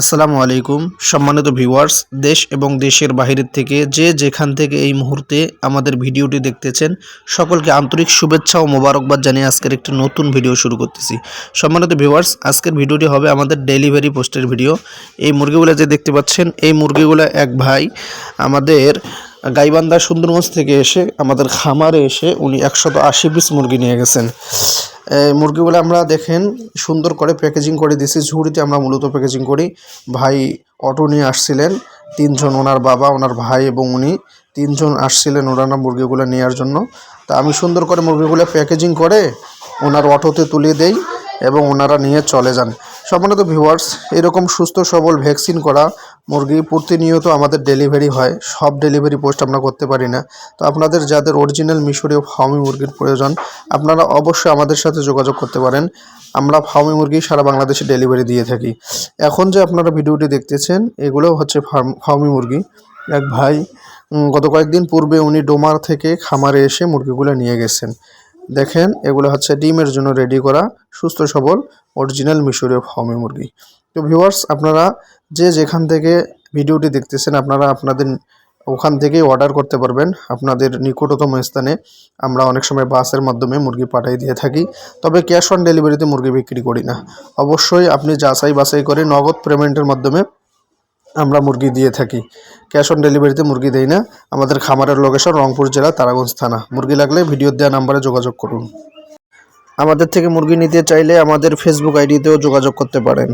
আসসালামু আলাইকুম, সম্মানিত ভিউয়ার্স, দেশ এবং দেশের বাইরের থেকে যে যেখান থেকে এই মুহূর্তে আমাদের ভিডিওটি দেখতেছেন, সকলকে আন্তরিক শুভেচ্ছা ও মোবারকবাদ জানিয়ে আজকের একটি নতুন ভিডিও শুরু করতেছি। সম্মানিত ভিউয়ার্স, আজকের ভিডিওটি হবে আমাদের ডেলিভারি পোস্টের ভিডিও। এই মুরগিগুলো যে দেখতে পাচ্ছেন, এই মুরগিগুলো এক ভাই আমাদের গাইবান্ধা সুন্দরগঞ্জ থেকে এসে আমাদের খামারে এসে উনি একশত আশি পিস মুরগি নিয়ে গেছেন। মুরগিগুলো আমরা দেখেন সুন্দর করে প্যাকেজিং করে দিয়েছি। ঝুড়িতে আমরা মূলত প্যাকেজিং করি। ভাই অটো নিয়ে আসছিলেন। তিনজন ওনার বাবা, ওনার ভাই এবং উনি। তিনজন আসছিলেন ওনারা মুরগিগুলো নেওয়ার জন্য। তা আমি সুন্দর করে মুরগিগুলো প্যাকেজিং করে ওনার অটোতে তুলে দেই এবং ওনারা নিয়ে চলে যান। সম্মানিত ভিউয়ার্স এরকম সুস্থ সবল ভ্যাকসিন করা মুরগি প্রতিনিয়ত আমাদের ডেলিভারি হয়। সব ডেলিভারি পোস্ট আমরা করতে পারি না। তো আপনাদের যাদের অরিজিনাল মিশরীয় ফার্মি মুরগির প্রয়োজন, আপনারা অবশ্যই আমাদের সাথে যোগাযোগ করতে পারেন। আমরা ফার্মি মুরগি সারা বাংলাদেশে ডেলিভারি দিয়ে থাকি। এখন যে আপনারা ভিডিওটি দেখতেছেন, এগুলো হচ্ছে ফার্ম ফার্মি মুরগি। এক ভাই গত কয়েকদিন পূর্বে উনি ডোমার থেকে খামারে এসে মুরগিগুলো নিয়ে গেছেন। দেখেন, এগুলো হচ্ছে ডিমের জন্য রেডি করা সুস্থ সবল অরিজিনাল মিশরীয় ফার্মি মুরগি। তো ভিউয়ার্স আপনারা যে যেখান থেকে ভিডিওটি দেখতেছেন, আপনারা আপনাদের ওখান থেকেই অর্ডার করতে পারবেন। আপনাদের নিকটতম স্থানে আমরা অনেক সময় বাসের মাধ্যমে মুরগি পাঠিয়ে দিয়ে থাকি, তবে ক্যাশ অন ডেলিভারিতে মুরগি বিক্রি করি না। অবশ্যই আপনি যাচাই বাছাই করে নগদ পেমেন্টের মাধ্যমে আমরা মুরগি দিয়ে থাকি। ক্যাশ অন ডেলিভারিতে মুরগি দেই না। আমাদের খামারের লোকেশন রংপুর জেলা তারাগঞ্জ থানা। মুরগি লাগলে ভিডিও দেওয়া নাম্বারে যোগাযোগ করুন। আমাদের থেকে মুরগি নিতে চাইলে আমাদের ফেসবুক আইডিতেও যোগাযোগ করতে পারেন।